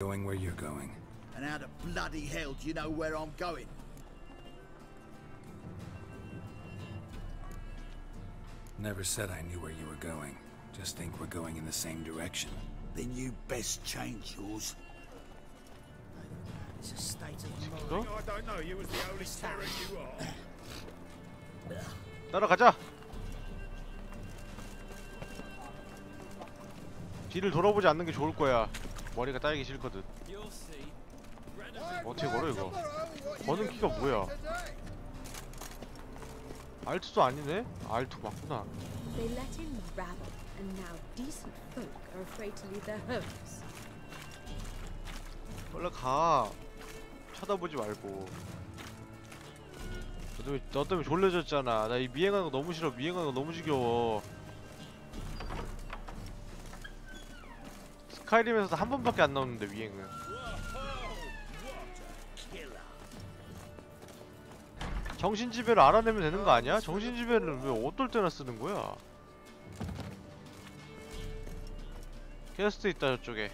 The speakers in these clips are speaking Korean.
Going where you're going. And how the bloody hell do you know where I'm going? Never said I knew where you were going. Just think we're going in the same direction. Then you best change yours. It's a state of mind. 너? I don't know. You was the only terror you are. 따라가자. 뒤를 돌아보지 않는 게 좋을 거야. 머리가 따이기 싫거든. 어떻게 걸어 이거? 거는 키가 뭐야? 알트도 아니네? 알트 맞구나. They let in rabble, and now decent folk are afraid to leave their homes. 원래 가. 쳐다보지 말고. 너 때문에, 너 때문에 졸려졌잖아. 나 이 미행하는 거 너무 싫어. 미행하는 거 너무 지겨워. 스카이림에서도 한 번밖에 안 나오는데 미행은. 정신지배를 알아내면 되는 거 아니야? 정신지배를 왜 어떨 때나 쓰는 거야? 게스트 있다 저쪽에.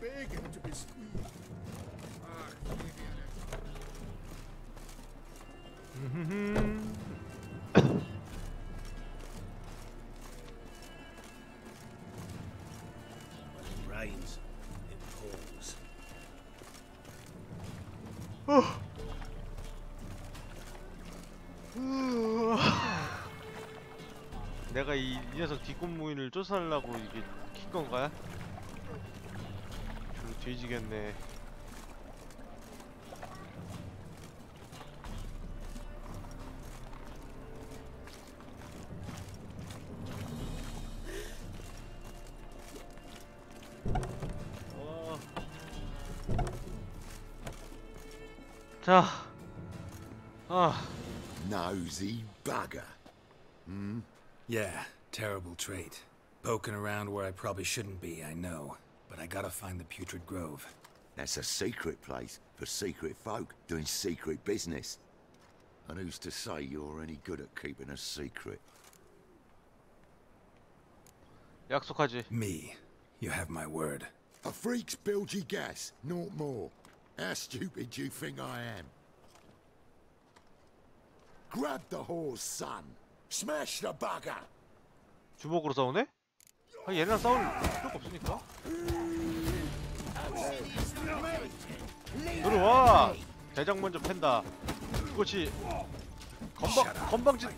Begging to be squeezed. When pours. 내가 이, 이 녀석 뒷골무인을 쫓아내려고 이게 킨 건가? 별로 뒤지겠네. 자, 아. Nosy bugger. Yeah, terrible trait. Poking around where I probably shouldn't be, I know. But I gotta find the Putrid Grove. That's a secret place for secret folk doing secret business. And who's to say you're any good at keeping a secret? 약속하지. Me. You have my word. A freak's bilgy gas, naught more. How stupid do you think I am? Grab the horse, son. Smash the bugger. 주먹으로 싸우네? 아, 얘네랑 싸울 필요가 없으니까. 들어와. 대장 먼저 팬다. 그렇지. 건방 건방진.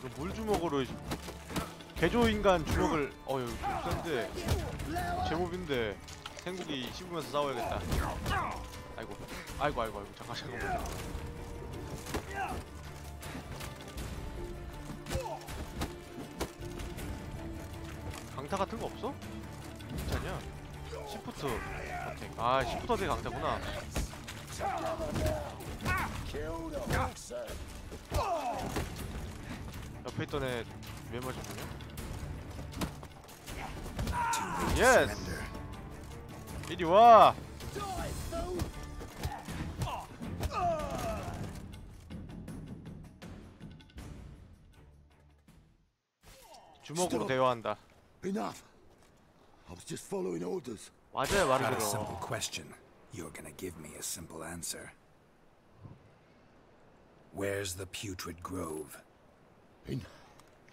그 물주먹으로 개조 인간 주먹을 어유 센데 제법인데 생국이 씹으면서 싸워야겠다. 아이고 아이고 아이고 아이고 잠깐 잠깐만. 강타 같은 거 없어? 괜찮냐? 시프트 어택 아 시프트 어택 강타구나 옆에 있던 애 왜 맞았냐? 예스! 이리 와! 주먹으로 Stop. 대화한다 Enough. I was just following orders. 맞아요 말을 Got a simple 들어 question. You're gonna give me a simple answer. Where's the Putrid Grove? In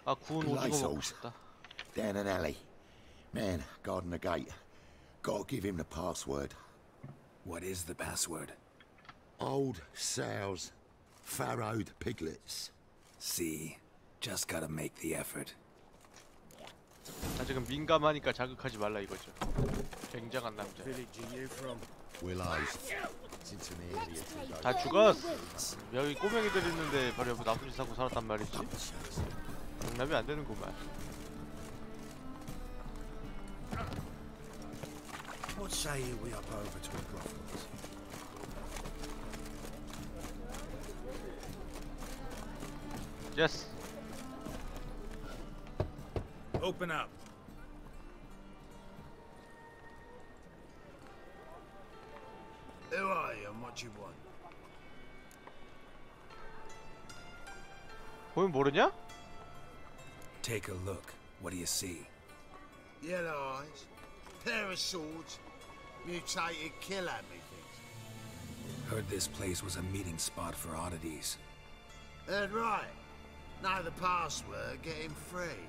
아 구운 오징어 먹고 Glysos. 싶다 down an alley. Man, guarding the gate. Gotta give him the password. What is the password? Old sows, farrowed piglets. See? Just gotta make the effort. 나 지금 민감하니까 자극하지 말라 이거죠 굉장한 남자 Village are you from? Willows. Cincinnati. it's a 다 죽었어 여기 꼬맹이들 있는데 바로 옆에 나쁜 짓 하고 살았단 말이지 장남이 안 되는구만 What say you we up over to a brothels? 예스 Open up. Who are you and what you want? 보면 모르냐? Take a look. What do you see? Yellow eyes, pair of swords, mutated killer, methinks. Heard this place was a meeting spot for oddities. Heard right. Know the password, get him free.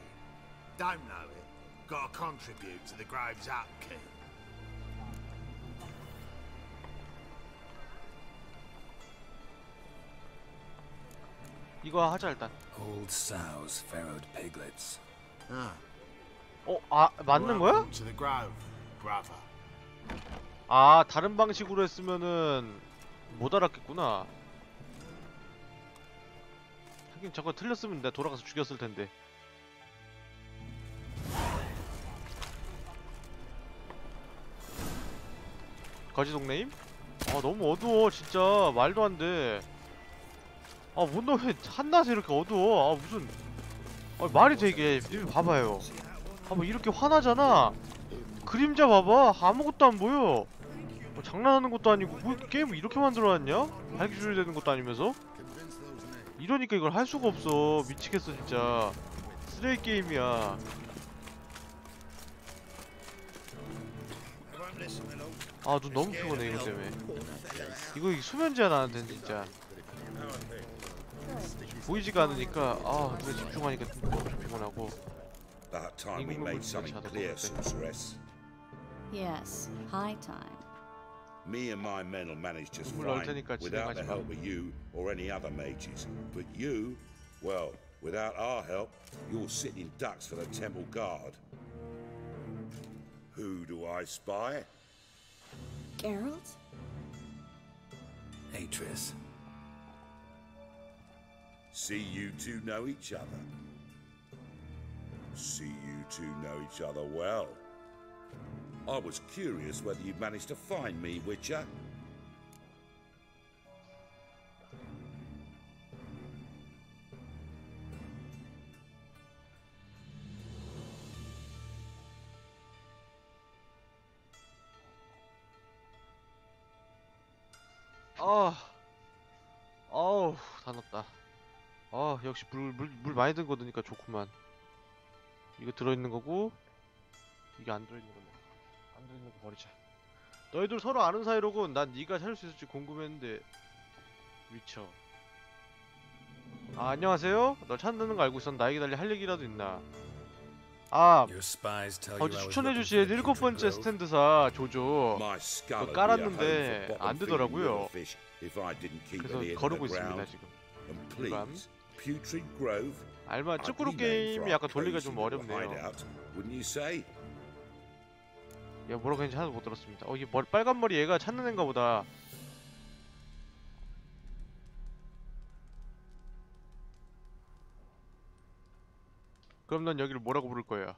Don't know it. Gotta contribute to the Grove's upkeep. 이거 하자 일단. Old sows, farrowed piglets. Ah. 어, 아 맞는 거야? Welcome To the Grove, brother. 아 다른 방식으로 했으면은 못 알았겠구나. 하긴 저거 틀렸으면 내가 돌아가서 죽였을 텐데. 거지 동네임? 아 너무 어두워 진짜 말도 안 돼. 아 뭔데 왜 한낮에 이렇게 어두워? 아 무슨 아, 말이 되게 이거 봐봐요. 봐봐 이렇게 화나잖아. 그림자 봐봐 아무것도 안 보여. 뭐 장난하는 것도 아니고 뭐 게임을 이렇게 만들어놨냐? 밝기 조절이 되는 것도 아니면서? 이러니까 이걸 할 수가 없어 미치겠어 진짜 쓰레기 게임이야 아 눈 너무 피곤해 이거 때문에 이거 이 수면 제한 나한테 진짜 보이지가 않으니까 아 눈에 집중하니까 좀 엄청 피곤하고 clear, other sorceress. Yes, high time. Me and my men will manage just fine without the help of you or any other mages. But you, well, without our help, you'll sit in ducks for the temple guard. Who do I spy? Geralt? Atreus. See you two know each other. See you two know each other well. I was curious whether you'd managed to find me, Witcher. 아 어우 다 넣었다 아 역시 물, 물, 물 많이 든 거 넣으니까 좋구만 이거 들어있는 거고 이게 안 들어있는 거네 안 들어있는 거 버리자. 너희들 서로 아는 사이로군. 난 네가 찾을 수 있을지 궁금했는데. 위쳐. 아 안녕하세요. 널 찾는 거 알고 있었는데 나에게 달리 할 얘기라도 있나? 아 어제 I was 추천해 looking 주신 for the 일곱 번째? 스탠드사 조조. 그거 깔았는데 안 되더라고요. 그래서 거르고 있습니다. 지금. 일반. 알마 쭈꾸루 게임이 약간 돌리기가 좀 어렵네요 야 뭐라고 했는지 하나도 못 들었습니다 어 이게 머리 빨간 머리 얘가 찾는 애인가 보다 그럼 넌 여기를 뭐라고 부를 거야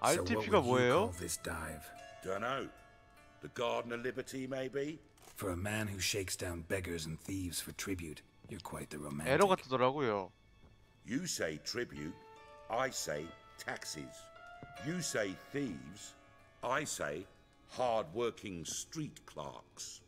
RTP가 뭐예요? Dunno. The Garden of Liberty, maybe? For a man who shakes down beggars and thieves for tribute, you're quite the romantic. 에러가 뜨더라고요 You say tribute, I say taxes. You say thieves, I say hard-working street clerks.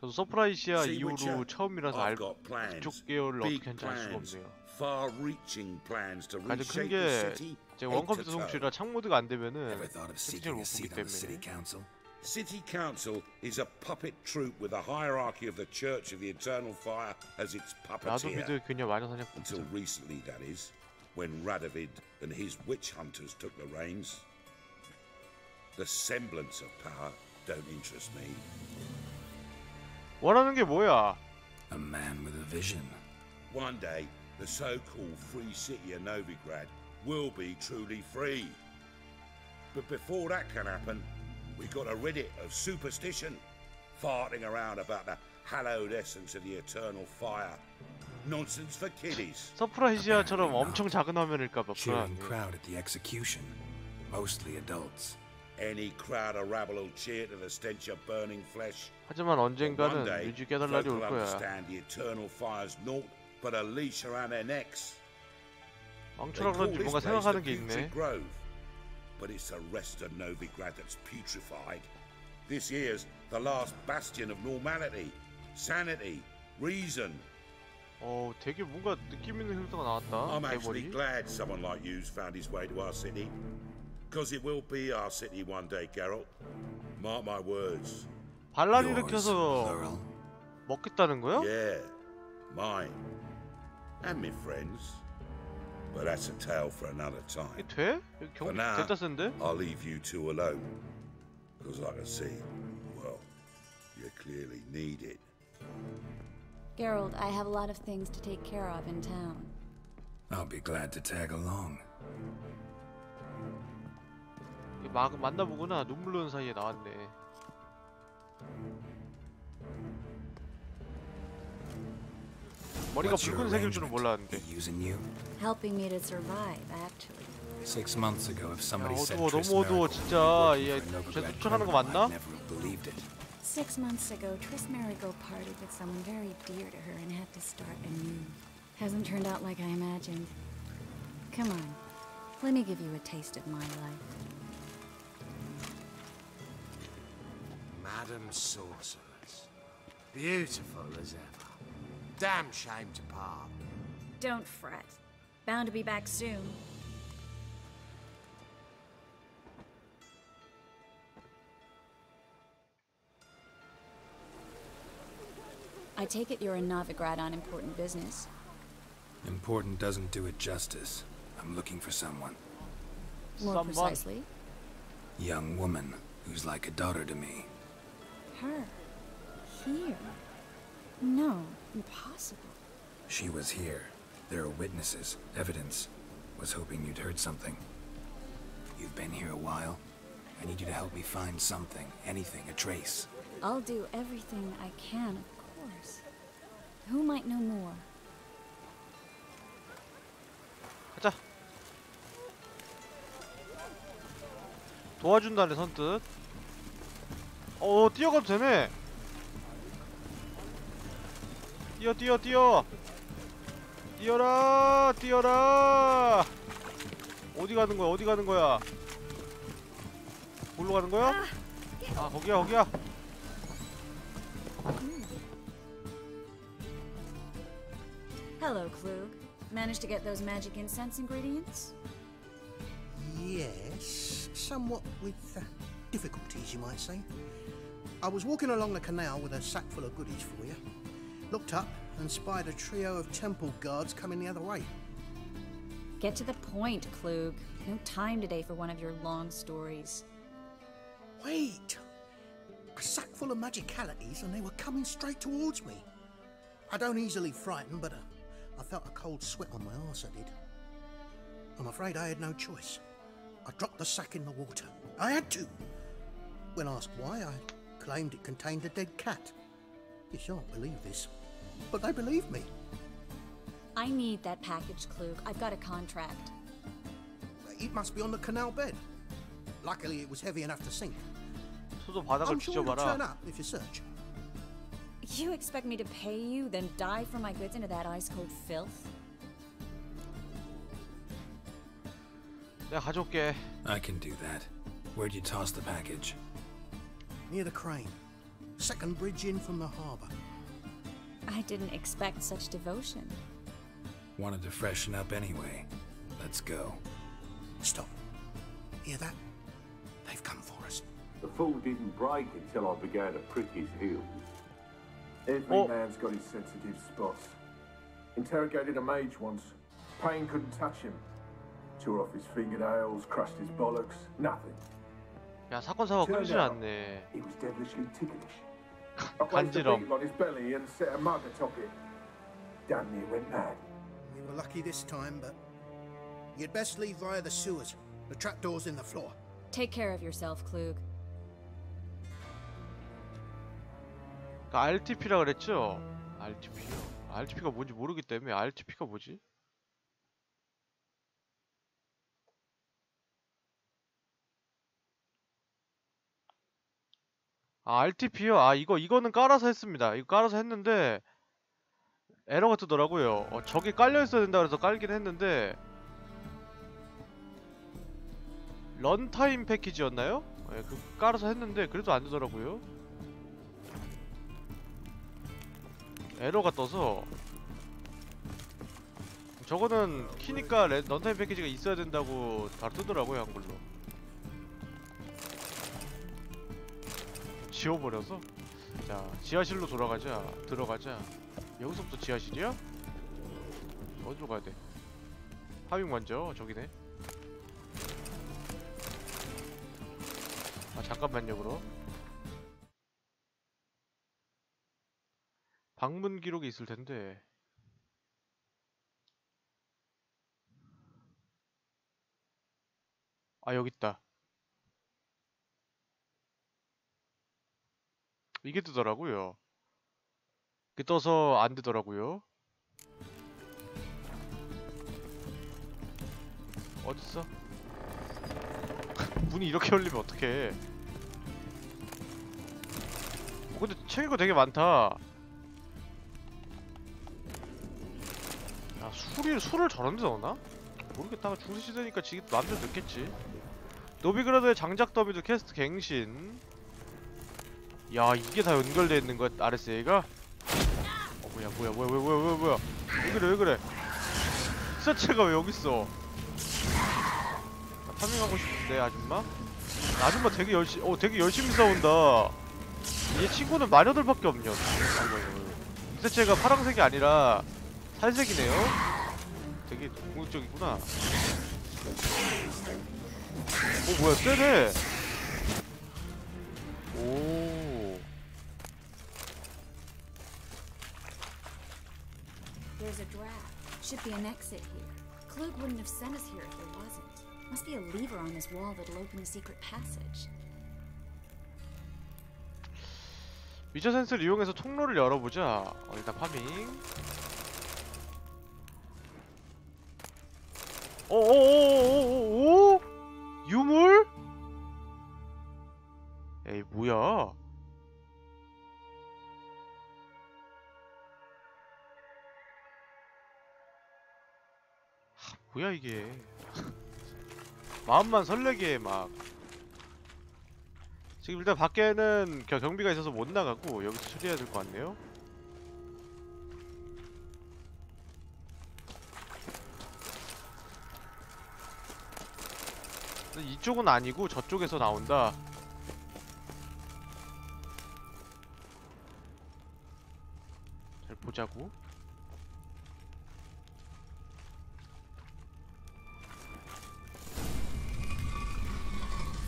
저도 서프라이시아 See, 이후로 Witcher, 처음이라서 I've 알 got plans, 그쪽 계열을 big 어떻게 하는지 알 수가 plans, 없네요 far-reaching plans to 가장 reshape the 큰게 city 제 head 원컴퓨터 to toe. 송출이라 창모드가 안 되면은 Ever thought of 채팅을 seeking 못 보기 a seat on the city 때문에 council? City Council is a puppet troupe with a hierarchy of the Church of the Eternal Fire as its 나도 puppeteer. 믿을 그녀 마녀 사냥 Until recently, that is, when Radovid and his witch hunters took the reins. The semblance of power don't interest me. 원하는 게 뭐야 A man with a vision. One day, the so-called free city of Novigrad will be truly free. But before that can happen, we got to rid it of superstition, farting around about the hallowed essence of the eternal fire. Nonsense for kiddies. 서프라이시아처럼 엄청 작은 화면일까봐 Cheering 불안해 crowd at the execution. Mostly adults. Any crowd of rabble will cheer to the stench of burning flesh. 하지만 But one 언젠가는 day, 유지 깨달을 folk 날이 올 will 거야 understand the eternal fire's naught but a leash around their necks. They 왕초라 call 그런지 this 뭔가 place the 생각하는 게 있네 Putrid Grove, but it's the rest of Novigrad that's putrefied. This here's the last bastion of normality, sanity, reason. 어 되게 뭔가 느낌 있는 캐릭터가 나왔다. I'm actually 대머리. glad someone like you's found his way to our city. Because it will be our city one day, Geralt. Mark my words. 반란 Yours, 일으켜서 plural. 먹겠다는 거야? Yeah, mine. And my friends. But that's a tale for another time. 이게 돼? 이거 경기 For now, 됐다 센데? I'll leave you two alone. Because I can see, well, you clearly need it. Geralt, I have a lot of things to take care of in town. I'll be glad to tag along. 이게 막 만나보구나 눈물 나는 사이에 나왔네. 머리가 What's your 붉은색일 줄은 arrangement? 몰랐는데. He using you? Helping me to survive, actually. Six months ago, if somebody 야, said 어두워, Triss 너무 어두워, Merigold 진짜. was 얘 working for a 쟤 Novigrad 쫓아가는 거 criminal, 맞나? I'd never have believed it. Six months ago, Triss Marigold partied with someone very dear to her and had to start anew. Hasn't turned out like I imagined. Come on, let me give you a taste of my life. Madam Sorceress. Beautiful as ever. Damn shame to part. Don't fret. Bound to be back soon. I take it you're in Novigrad on important business. Important doesn't do it justice. I'm looking for someone. More Someone. precisely, Young woman who's like a daughter to me. her. Here. No, impossible. She was here. There are witnesses, evidence. Was hoping you'd heard something. You've been here a while. I need you to help me find something, anything, a trace. I'll do everything I can, of course. Who might know more? 가자. 도와준다네 선뜻. 어 뛰어가도 되네. 뛰어 뛰어 뛰어. 뛰어라 뛰어라. 어디 가는 거야 어디 가는 거야? 뭘로 가는 거야? 아 거기야 거기야. Hello, Klug. Managed to get those magic incense ingredients? Yes, somewhat with uh, difficulties, you might say. I was walking along the canal with a sack full of goodies for you. Looked up and spied a trio of temple guards coming the other way. Get to the point, Klug. No time today for one of your long stories. Wait! A sack full of magicalities and they were coming straight towards me. I don't easily frighten, but uh, I felt a cold sweat on my arse, I did. I'm afraid I had no choice. I dropped the sack in the water. I had to. When asked why, I claimed it contained a dead cat. You shan't believe this, but they believed me. I need that package, Klug. I've got a contract. It must be on the canal bed. Luckily, it was heavy enough to sink. 소도 바닥을 I'm sure it'll turn 뒤져봐라. up if you search. You expect me to pay you, then dive for my goods into that ice-cold filth? I can do that. Where'd you toss the package? Near the crane. Second bridge in from the harbor. I didn't expect such devotion. Wanted to freshen up anyway. Let's go. Stop. Hear that? They've come for us. The fool didn't break until I began to prick his heels. Every Oh. man's got his sensitive spots. Interrogated a mage once. Pain couldn't touch him. Tore off his fingernails, crushed his bollocks. Nothing. 야 사건 사고 Turned 끊이질 out 않네. He was devilishly ticklish. I placed a 간지럼. beetle on his belly and set a mug atop it. Damn near went mad. We were lucky this time, but you'd best leave via the sewers. The trapdoor's in the floor. Take care of yourself, Klug. RTP라 그랬죠? RTP요. RTP가 뭔지 모르기 때문에 RTP가 뭐지? 아 RTP요? 아 이거 이거는 깔아서 했습니다. 이거 깔아서 했는데 에러가 뜨더라고요. 어, 저기 깔려 있어야 된다 그래서 깔긴 했는데 런타임 패키지였나요? 예, 그 깔아서 했는데 그래도 안 되더라고요. 에러가 떠서 저거는 키니까 렌, 런타임 패키지가 있어야 된다고 바로 뜨더라고요 한글로. 지워버려서? 자 지하실로 돌아가자 들어가자. 여기서부터 지하실이야? 어디로 가야 돼? 파밍 먼저 저기네. 아 잠깐만요 그럼 방문 기록이 있을 텐데. 아 여기 있다. 이게 뜨더라고요. 이게 떠서 안 되더라고요. 어딨어? 문이 이렇게 열리면 어떡해. 어, 근데 거 되게 많다 술이, 술을 저런 데 넣나? 모르겠다. 중세시대니까 지금 마음대로 넣겠지. 노비그라드의 장작 더비도 캐스트 갱신. 야 이게 다 연결되어 있는 거야 RSA가? 어 뭐야 뭐야 뭐야 뭐야 뭐야 뭐야 뭐야. 왜 그래 왜 그래? 기사체가 왜 여기 있어? 나 파밍하고 싶은데 아줌마? 아줌마 되게 열심 어 되게 열심히 싸운다. 얘 친구는 마녀들밖에 없냐? 기사체가 파란색이 아니라 살색이네요 되게 궁극적이구나 어 뭐야 세네 오 There's a draft. Should be an exit here. Klug wouldn't have sent us here if there wasn't. Must be a lever on this wall that'll open the secret passage. 위저 센스를 이용해서 통로를 열어보자 어, 일단 파밍 오오오오오오 유물? 에이 뭐야? 하, 뭐야 이게? 마음만 설레게 막. 지금 일단 밖에는 겨- 경비가 있어서 못 나가고 여기서 처리해야 될 것 같네요 이쪽은 아니고 저쪽에서 나온다 잘 보자고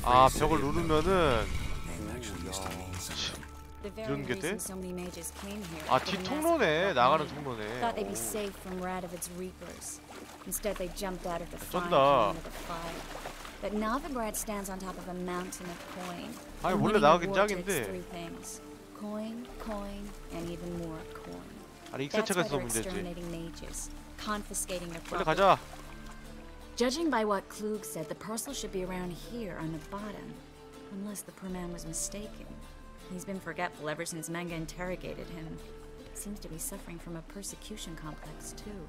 아 벽을 누르면은 이런 게 돼? 아 massacre 나가는. 통로네. 쩐다. into the fire. But Novigrad stands on top of a mountain of coin. 아니, And 원래 winning a 나가긴 war 짱인데. takes three things: coin, coin, and even more coin. 아니 That's 익사체가 why 있어 they're 문제지 exterminating mages, confiscating their 빨리 property. 가자 Judging by what Klug said, the parcel should be around here on the bottom. Unless the poor man was mistaken. He's been forgetful ever since Manga interrogated him. Seems to be suffering from a persecution complex, too.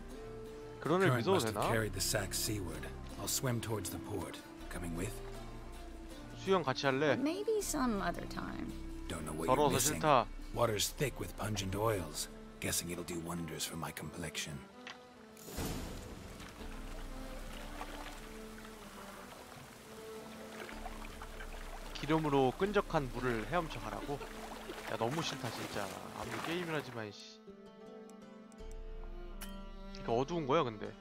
그런 애 Current 믿어도 must have 되나? carried the sack seaward. I'll swim towards the port. Coming with? 수영 같이 할래? Maybe some other time. Don't know what you're missing. 싫다 Water's thick with pungent oils. Guessing it'll do wonders for my complexion. 기름으로 끈적한 물을 헤엄쳐 가라고? 야 너무 싫다 진짜 아무리 게임이라지만 씨 이거 어두운 거야 근데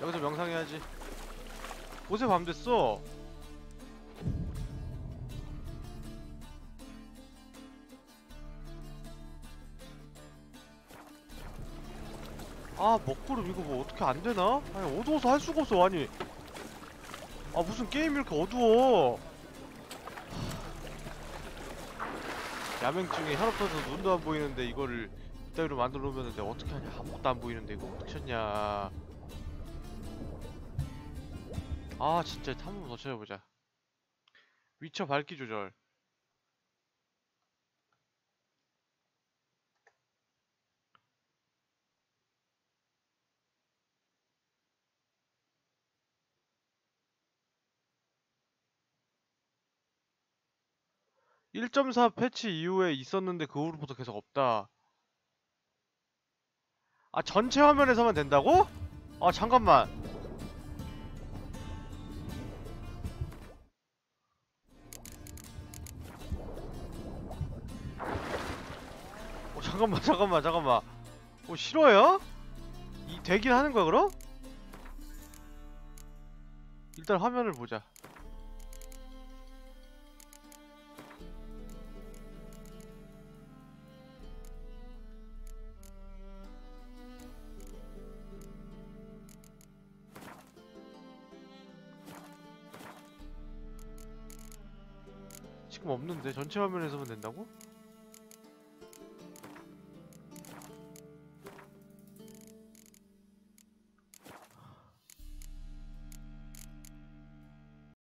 여기서 명상해야지 곳에 밤 됐어. 아 먹구름 이거 뭐 어떻게 안 되나? 아니 어두워서 할 수가 없어. 아니. 아 무슨 게임이 이렇게 어두워. 야맹증에 혈압 터서 눈도 안 보이는데 이거를 이따위로 만들어 놓으면 내가 어떻게 하냐. 아무것도 안 보이는데 이거 어떻게 쳤냐 아 진짜 한 번 더 찾아보자. 위쳐 밝기 조절. (1.4) 패치 이후에 있었는데 그 후로부터 계속 없다. 아 전체 화면에서만 된다고? 아 잠깐만 잠깐만 잠깐만 잠깐만 어 싫어요? 이 되긴 하는 거야 그럼? 일단 화면을 보자 지금 없는데 전체 화면에서만 된다고?